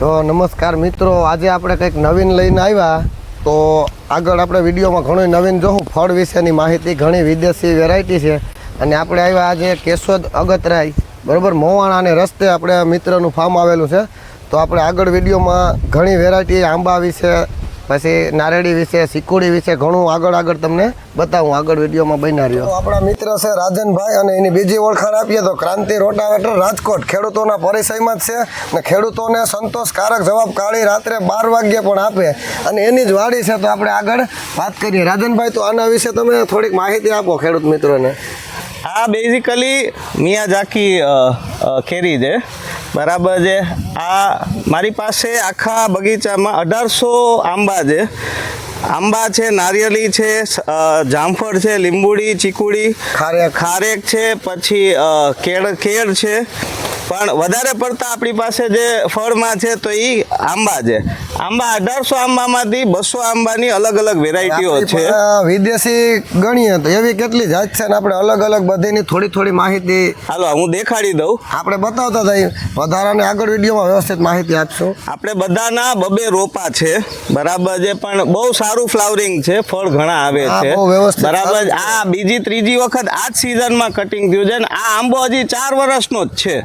તો નમસ્કાર મિત્રો, આજે આપણે કંઈક નવીન લઈને આવ્યા. તો આગળ આપણે વિડીયોમાં ઘણું નવીન જોઉં ફળ વિશેની માહિતી, ઘણી વિદેશી વેરાયટી છે. અને આપણે આવ્યા આજે કેશોદ અગતરાય. બરાબર, મોવાણાને રસ્તે આપણે મિત્રનું ફાર્મ આવેલું છે. તો આપણે આગળ વિડીયોમાં ઘણી વેરાયટી આંબા વિશે પછી નારેડી વિશે સિકુડી વિશે ઘણું આગળ આગળ તમને બતાવું. આગળ વિડીયોમાં બન્યા રહ્યો. આપણા મિત્ર છે રાજનભાઈ અને એની બીજી ઓળખાણ આપીએ તો ક્રાંતિ રોટાવેટર રાજકોટ. ખેડૂતોના પરિચયમાં જ છે અને ખેડૂતોને સંતોષકારક જવાબ કાઢી રાત્રે બાર વાગ્યે પણ આપે. અને એની જ વાડી છે તો આપણે આગળ વાત કરીએ. રાજનભાઈ, તો આના વિશે તમે થોડીક માહિતી આપો ખેડૂત મિત્રોને. આ બેઝિકલી મિયાઝાકી અ, અ, કેરી છે. બરાબર છે. આ મારી પાસે આખા બગીચામાં અઢારસો આંબા છે. આંબા છે નારિયેળી છે જામફળ છે લીંબુડી ચીકુડી ખારેક. ખારેક છે પછી કેળ કેળ છે. પણ વધારે પડતા આપણી પાસે જે ફળમાં છે તો એ આંબા છે. આંબા અઢારસો આંબામાંથી બસો આંબાની અલગ અલગ વેરાયટીઓ છે. વિદેશી ગણીએ તો એવી કેટલી જાત છે ને આપણે અલગ અલગ બધીની થોડી થોડી માહિતી હાલો હું દેખાડી દઉં. આપણે બતાવતા થઈ વધારાને આગળ વિડીયોમાં વ્યવસ્થિત માહિતી આપશું. આપણે બધાના બબે રોપા છે. બરાબર છે પણ બહુ સારું ફ્લાવરિંગ છે. ફળ ઘણા આવે છે. બરાબર આ બીજી ત્રીજી વખત આ જ સિઝનમાં કટિંગ થયું છે ને આ આંબો હજી ચાર વર્ષનો જ છે.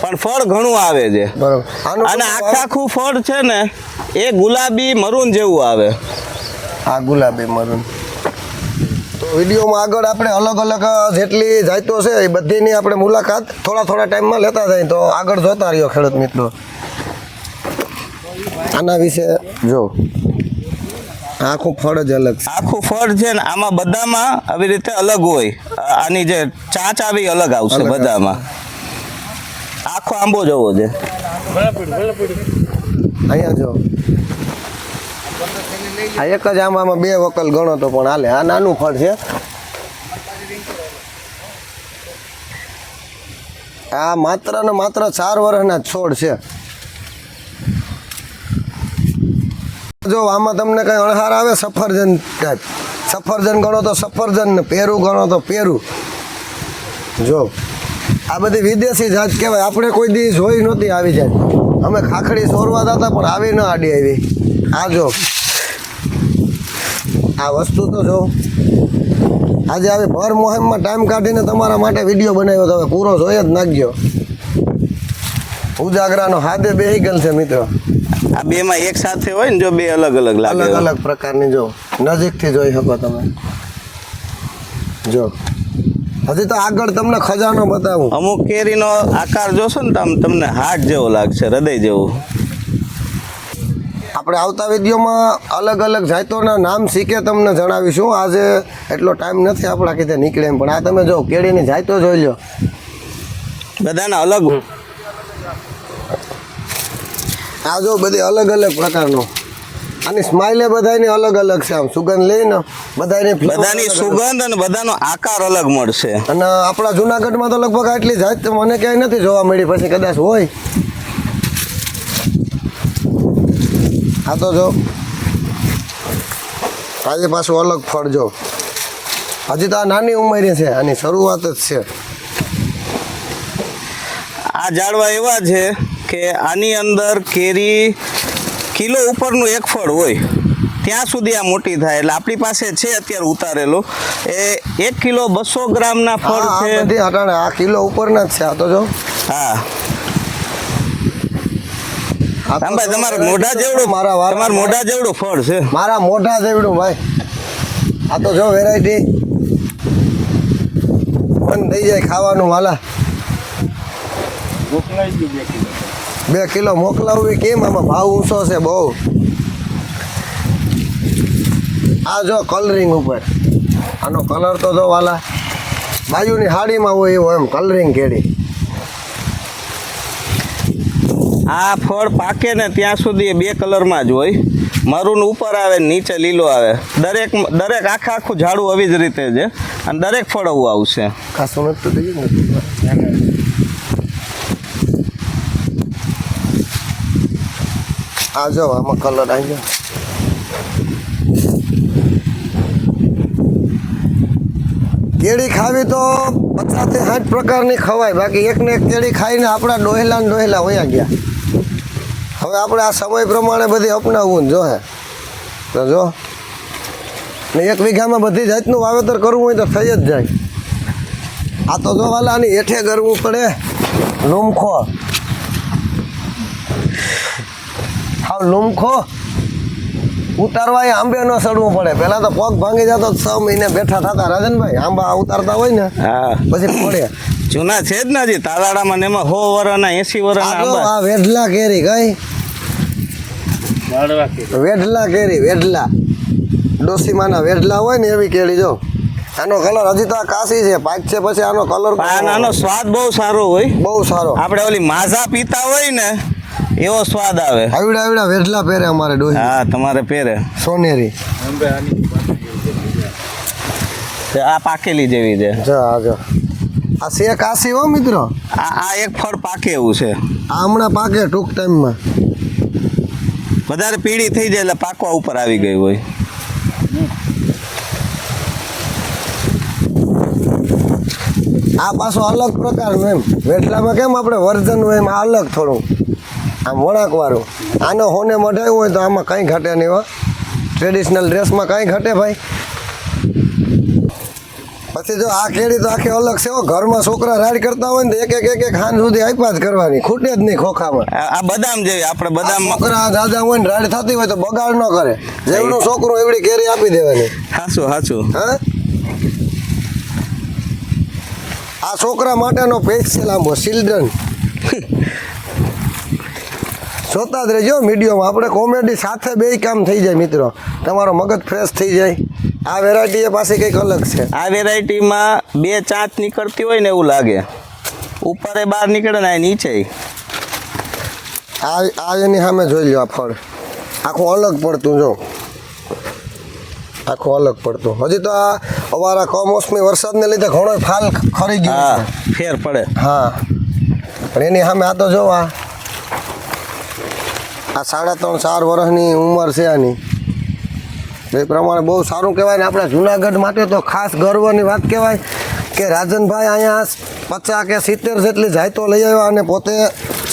પણ ફળ ઘણું આવે છે. બરોબર. અને આખા આખું ફળ છે ને એ ગુલાબી મરૂન જેવું આવે. આ ગુલાબી મરૂન. તો વિડીયોમાં આગળ આપણે અલગ અલગ જેટલી જાતો છે એ બધીની આપણે મુલાકાત થોડા થોડા ટાઈમમાં લેતા જાય. તો આગળ જોતા રહ્યો ખેડૂત મિત્રો. આના વિશે જો. આખું ફળ જ અલગ છે. આખું ફળ છે ને આમાં બધામાં આવી રીતે અલગ હોય. આની જે ચાંચ આવી અલગ આવશે. બધામાં. આખો આંબો જવો છે. અહીંયા જો. આ એક જ આંબામાં બે વકલ ગણો તો પણ હાલે. આ નાનું ફળ છે. આ માત્ર ને માત્ર ચાર વર્ષના છોડ છે. જો આમાં તમને કઈ અણહાર આવે, સફરજન સફરજન ગણો તો સફરજન ને, પેરું ગણો તો પેરું. જો. આ બધી વિદેશી જાત કહેવાય. આપણે કોઈ દી જોઈ નહોતી આવી જાત અમે ખાખડી સોરવા હતા પણ આવી ન આડી આવી. આ જો. આ વસ્તુ તો જો. આજે આવી ભર મોહેમમાં ટાઈમ કાઢીને તમારા માટે વીડિયો બનાવ્યો તો હવે પૂરો જોઈ જ નાખજો. ઉજાગરાનો હાથે બે ગલ છે મિત્રો. આ બે માં એક સાથે હોય ને જો બે અલગ અલગ લાગે અલગ અલગ પ્રકારની જો. નજીકથી જોઈ શકો તમે. જો. હજી તો આગળ તમને ખજાનો બતાવું. અમુક કેરીનો આકાર જોશો ને તમ તમને હાર્ટ જેવો લાગશે હૃદય જેવું. આપણે આવતા વિડીયોમાં અલગ અલગ જાતોના નામ શીખે તમને જણાવીશું. આજે એટલો ટાઈમ નથી આપણા કીધે નીકળે એમ પણ આ તમે જો કેળીની જાતો જોઈ લો. બધાના અલગ. આ જો બધી અલગ અલગ પ્રકારનો. આની સ્માઇલે બધાની અલગ અલગ છે. આમ સુગંધ લઈને બધાની બધાની. સુગંધ અને બધાનો આકાર અલગ મળશે. અને આપણા જુનાગઢમાં તો લગભગ આટલી જાત મને ક્યાંય નથી જોવા મળી પછી કદાચ હોય. આ તો જો. આજે પાછું અલગ ફળ જો. હજી તો આ નાની ઉંમરે છે આની શરૂઆત જ છે. આ ઝાડવા એવા છે કે આની અંદર કેરી કિલો ઉપરનું એક ફળ હોય ત્યાં સુધી આ મોટી થાય. એટલે આપણી પાસે છે અત્યારે ઉતારેલું. એ એક કિલો બસો ગ્રામના ફળ છે. આ કિલો ઉપરના જ છે આ તો જો. હા. જો તમારા મોઢા જેવડું મારા તમારા મોઢા જેવડું ફળ છે. મારા મોઢા જેવડું ભાઈ. આ તો જો વેરાયટી. મન થઈ જાય ખાવાનું વાલા. બે કિલો. મોકલાવવી કેમ? આમાં ભાવ ઊંચો છે બહુ. આ જો કલરિંગ ઉપર. આનો કલર તો જો વાલા બાજુની હાડીમાં હોય એવો એમ કલરિંગ કેડી આ ફળ પાકે ને ત્યાં સુધી બે કલરમાં જ હોય. મરૂન ઉપર આવે નીચે લીલો આવે. દરેક દરેક આખા આખું ઝાડું આવી જ રીતે છે. અને દરેક ફળ આવું આવશે. ખાસું નથી તો થઈ ગયું ને આ જો આમાં કલર આવી ગયો કેળી ખાવી તો પચાસથી સાઠ પ્રકારની ખવાય. બાકી એક ને એક કેળી ખાઈને આપણા ડોહેલા ડોહેલા વયા ગયા. હવે આપણે આ સમય પ્રમાણે બધી અપનાવવું જો હે. તો જો. ને એક વીઘામાં બધી જાતનું વાવેતર કરવું હોય તો થઈ જ જાય. આ તો જો વાલા હેઠે કરવું પડે. લૂમખો હાવ લૂમખો ઉતારવા એ આંબે ન સડવું પડે. પેલા તો પગ ભાંગી જતો છ મહિને બેઠા થતા રાજનભાઈ. આંબા ઉતારતા હોય ને હા. પછી પડે. જૂના છે જ ને હજી તાલાડામાં ને એમાં સો વર્ષના એસી વર્ષના આ વેઢલા કેરી કઈ? વેઢલા કેરી વેઢલા. ડોસીમાના વેઢલા હોય ને એવી કેરી જો. આનો કલર હજી તો કાશી છે પાક છે પછી આનો કલર પણ આનો સ્વાદ બહુ સારો હોય. બહુ સારો. આપણે ઓલી માઝા પીતા હોય ને એવો સ્વાદ આવે. આવડા આવડા વેઢલા પહેરે અમારે ડોહી. હા તમારે પહેરે. સોનેરી. આ પાકેલી જેવી છે. જો આ જો. આ છે કાશી હો મિત્રો. આ આ એક ફળ પાકે એવું છે. આ હમણાં પાકે ટૂંક ટાઈમમાં. વધારે પીળી થઈ જાય એટલે પાકવા ઉપર આવી ગઈ હોય. આ પાછો અલગ પ્રકારનું એમ. વેટલામાં કેમ આપણે વર્જન હોય એમ અલગ થોડું? આમ વળાંકવાળું આનો હોને મઢાયું હોય તો આમાં કંઈ ઘટે નહીં હો. ટ્રેડિશનલ ડ્રેસમાં કંઈ ઘટે ભાઈ. પછી જો આ કેળી તો આખી અલગ છે ઘરમાં છોકરા રાડ કરતા હોય ને એક એક એક એક હાન સુધી આપ્યા જ કરવાની. ખૂટે જ નહીં ખોખામાં. આ બદામ જેવી આપણે બદામ છોકરા દાદા હોય ને રાડ થતી હોય તો બગાડ ન કરે. જેવડું છોકરું એવડી કેરી આપી દેવાની. હાચું હાચું. હા? આ છોકરા માટેનો પેજ છે લાંબો ચિલ્ડ્રન જોતા જ રહેજો. મીડિયમ આપણે કોમેડી સાથે બે કામ થઈ જાય મિત્રો. તમારો મગજ ફ્રેશ થઈ જાય. આ વેરાયટી એ પાસે કંઈક અલગ છે. આ વેરાયટીમાં બે ચાંચ નીકળતી હોય ને એવું લાગે. ઉપર એ બહાર નીકળે ને નીચે. આ આ એની સામે જોઈ લો આ ફળ. આખું અલગ પડતું જો. આખું અલગ પડતું. હજી તો આ અમારા કમોસમી વરસાદને લીધે ઘણો ફાલ ખરી ગયો ફેર પડે. હા. પણ એની સામે આ તો જો આ સાડા ત્રણ, ચાર વર્ષની ઉંમર છે આની. એ પ્રમાણે બહુ સારું કહેવાય ને આપણા જુનાગઢ માટે તો ખાસ ગર્વની વાત કહેવાય કે રાજનભાઈ અહીંયા પચાસ કે સિત્તેર જેટલી જાયતો લઈ આવ્યા અને પોતે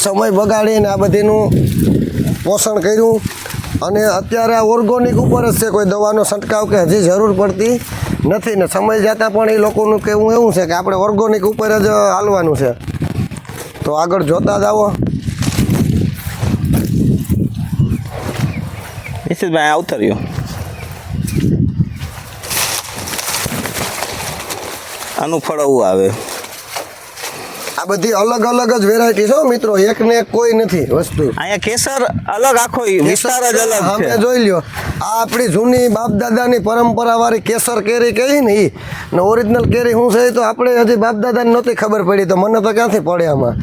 સમય બગાડીને આ બધીનું પોષણ કર્યું. અને અત્યારે આ ઓર્ગોનિક ઉપર જ છે, કોઈ દવાનો છંટકાવ કે હજી જરૂર પડતી નથી ને સમય જતાં પણ એ લોકોનું કહેવું એવું છે કે આપણે ઓર્ગોનિક ઉપર જ હાલવાનું છે. તો આગળ જોતા જ આવો. નિશિતભાઈ આવતા રહ્યો આનું ફળ આવું આવે આ બધી અલગ અલગ જ વેરાયટી છે મિત્રો. એક ને એક કોઈ નથી વસ્તુ. અહીંયા કેસર અલગ આખો વિસ્તાર જ અલગ છે. જોઈ લ્યો. આ આપણી જૂની બાપ દાદાની પરંપરા વાળી કેસર કેરી કહી ને ઈ. ને ઓરિજિનલ કેરી શું છે તો આપણે હજી બાપ દાદાને નહોતી ખબર પડી તો મને તો ક્યાંથી પડે આમાં?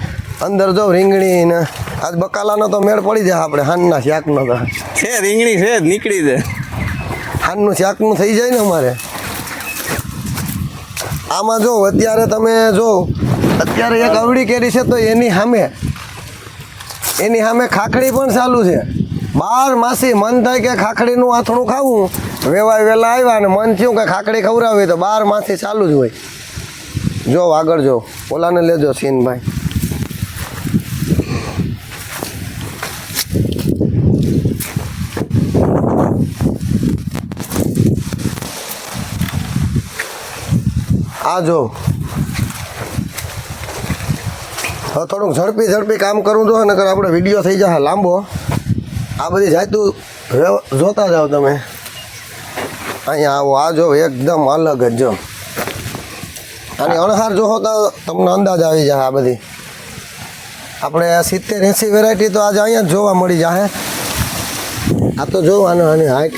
અંદર જો રીંગણી ને આજ બકાલાનો તો મેળ પડી જાય આપણે હાનના શાકનો તો. છે રીંગણી છે નીકળી જાય. હાનનું શાકનું થઈ જાય ને અમારે. આમાં જો અત્યારે તમે જો અત્યારે એક અવળી કેરી છે તો એની સામે એની સામે ખાખડી પણ ચાલુ છે. બાર માસી, મન થાય કે ખાખડીનું આથણું ખાવું. વેવાય વેલા આવ્યા અને મન થયું કે ખાખડી ખવડાવી તો બાર માસી ચાલુ જ હોય. જો, આગળ જો, ઓલાને લેજો સીનભાઈ. આ જો હવે થોડુંક ઝડપી ઝડપી કામ કરવું જો નકર આપણે વીડિયો થઈ જશે લાંબો. આ બધી જાતું જોતા જાઓ તમે. અહીંયા આવો, આ જો એકદમ અલગ જ જો. અને અણહાર જોહો તો તમને અંદાજ આવી જાય આ બધી. આપણે સિત્તેર એંસી વેરાયટી તો આજે અહીંયા જ જોવા મળી જાય આ તો જોવાનો અને હાઈટ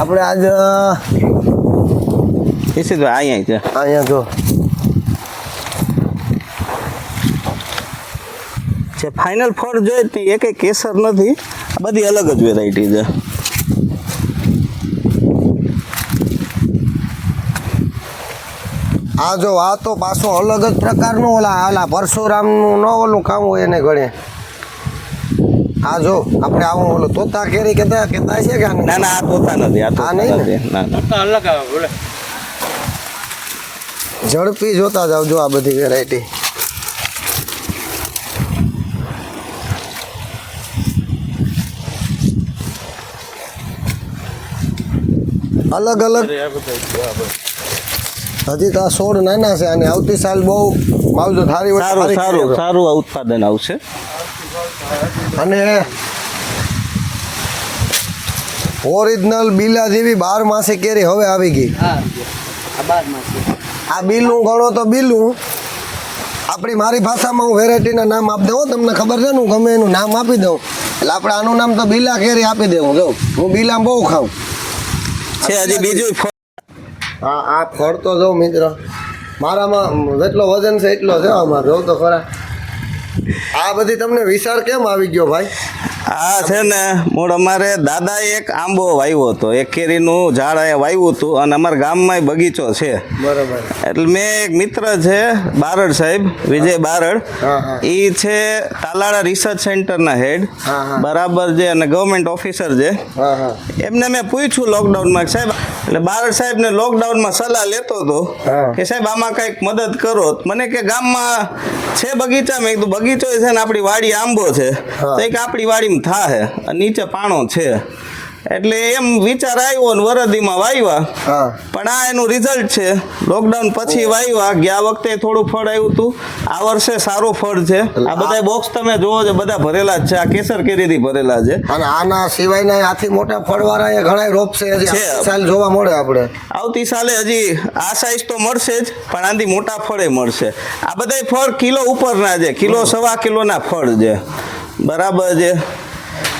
આપણે આજ નિશિતભાઈ અહીંયા છે અહીંયા જો. જે ફાઇનલ ફળ જોઈએ તે કંઈ કેસર નથી આ બધી અલગ જ વેરાયટી છે. આ જો આ તો પાછો અલગ જ પ્રકારનું ઓલા ઓલા પરશુરામનું ન ઓલું કામ હોય એને ગણે. આ જો આપણે આવું ઓલું તોતા કેરી કેતા કેતા છે કે? ના ના આ તોતા નથી આ તોતા નહીં ને? ના ના. ઝડપી જોતા જાવ જો આ બધી વેરાયટી અલગ અલગ હજી તો આ છોડ નાના છે અને આવતી સાલ બહુ માવજો સારી સારું સારું સારું ઉત્પાદન આવશે. અને ઓરિજિનલ બીલા જેવી બાર માસે કેરી હવે આવી ગઈ. આ બીલું ગણો તો બીલું આપણી મારી ભાષામાં હું વેરાયટીના નામ આપી દઉં તમને ખબર છે ને હું ગમે એનું નામ આપી દઉં. એટલે આપણે આનું નામ તો બીલા કેરી આપી દઉં જો. હું બીલા બહુ ખાઉં. છે હજી બીજું ફળ. હા આ ફળ તો જો મિત્ર મારામાં જેટલો વજન છે એટલો છે આમાં જો તો ખરા. આ બધી તમને વિચાર કેમ આવી ગયો ભાઈ? આ છે ને મૂળ અમારે દાદા એક આંબો વાવ્યો હતો. એક કેરીનું ઝાડ અહીંયા વાવ્યું હતું અને અમારા ગામમાં બગીચો છે. બરાબર. એટલે મેં એક મિત્ર છે બારડ સાહેબ વિજય બારડ. એ છે તાલાળા રિસર્ચ સેન્ટરના હેડ. બરાબર છે અને ગવર્મેન્ટ ઓફિસર છે. એમને મેં પૂછ્યું લોકડાઉનમાં સાહેબ એટલે બારડ સાહેબને લોકડાઉનમાં સલાહ લેતો હતો કે સાહેબ આમાં કંઈક મદદ કરો. મને કે ગામમાં છે બગીચા મેં કીધું બગીચો છે ને આપણી વાડી આંબો છે. તો એક આપણી વાડીમાં થાય અને નીચે પાણો છે. એટલે એમ વિચાર આવ્યો ને વરદીમાં વાવ્યા પણ આ એનું રિઝલ્ટ છે. લોકડાઉન પછી વાવ્યા ગયા વખતે થોડું ફળ આવ્યું હતું આ વર્ષે સારું ફળ છે. આ બધા બોક્સ તમે જોવો છો બધા ભરેલા જ છે. આ કેસર કેરીથી ભરેલા છે. અને આના સિવાયના આથી મોટા ફળવાળા એ ઘણા રોપ છે. હજી સાલ જોવા મળે આપણે. આવતી સાલે હજી આ સાઈઝ તો મળશે જ પણ આનાથી મોટા ફળે મળશે. આ બધા ફળ કિલો ઉપરના છે. કિલો સવા કિલોના ફળ છે. બરાબર છે.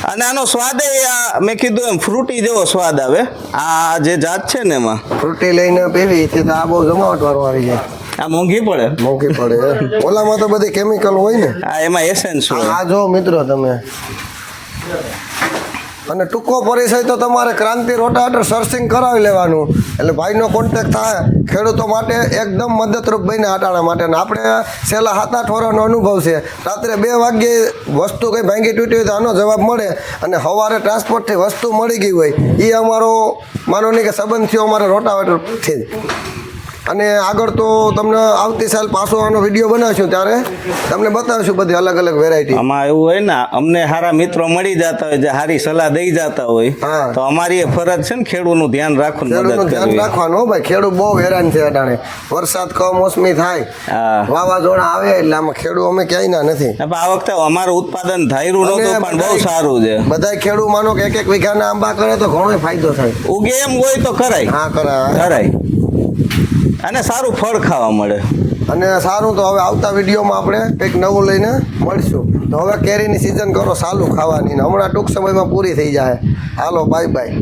અને આનો સ્વાદ આ મેં કીધું એમ ફ્રૂટી જેવો સ્વાદ આવે. આ જે જાત છે ને એમાં. ફ્રૂટી લઈને પીવી તે તો આ બહુ જમાવટ વાળું આવી જાય. આ મોંઘી પડે. મોંઘી પડે. ઓલામાં તો બધી કેમિકલ હોય ને. આ એમાં એસેન્સ હોય. આ જો મિત્રો તમે. અને ટૂંકો પરિચય તો તમારે ક્રાંતિ રોટાવેટર સર્ચિંગ કરાવી લેવાનું. એટલે ભાઈનો કોન્ટેક્ટ થાય, ખેડૂતો માટે એકદમ મદદરૂપ બને અટાણા માટે. અને આપણે છેલ્લા સાત આઠ વર્ષનો અનુભવ છે. રાત્રે બે વાગ્યે વસ્તુ કંઈ ભાંગી તૂટી હોય તો આનો જવાબ મળે. અને સવારે ટ્રાન્સપોર્ટથી વસ્તુ મળી ગઈ હોય. એ અમારો, માનો નહીં કે સંબંધ થયો, અમારે રોટાવેટરથી અને આગળ તો તમને આવતી સાલ પાછો આનો વીડિયો બનાવશું ત્યારે. તમને બતાવશું બધી અલગ અલગ વેરાયટી આમાં એવું હોય ને અમને સારા મિત્રો મળી જતા હોય જે સારી સલાહ દઈ જતા હોય. તો અમારી એ ફરજ છે ને ખેડૂતનું ધ્યાન રાખવું ખેડૂતનું ધ્યાન રાખવાનું ભાઈ. ખેડૂત બહુ હેરાન છે અટાણે. વરસાદ કમોસમી થાય. વાવાઝોડા આવે એટલે આમાં ખેડૂત અમે ક્યાંય ના નથી. આ વખતે અમારું ઉત્પાદન ધાર્યું નહોતું પણ બહુ સારું છે. બધાય ખેડૂત માનો કે એક એક વીઘાના આંબા કરે તો ઘણો ફાયદો થાય. ઉગે એમ હોય તો કરાય. હા કરાય. કરાય. અને સારું ફળ ખાવા મળે. અને સારું તો હવે આવતા વિડીયોમાં આપણે કંઈક નવું લઈને મળશું. તો હવે કેરીની સિઝન કરો, સાલું ખાવાની. હમણાં ટૂંક સમયમાં પૂરી થઈ જાય. હાલો બાય બાય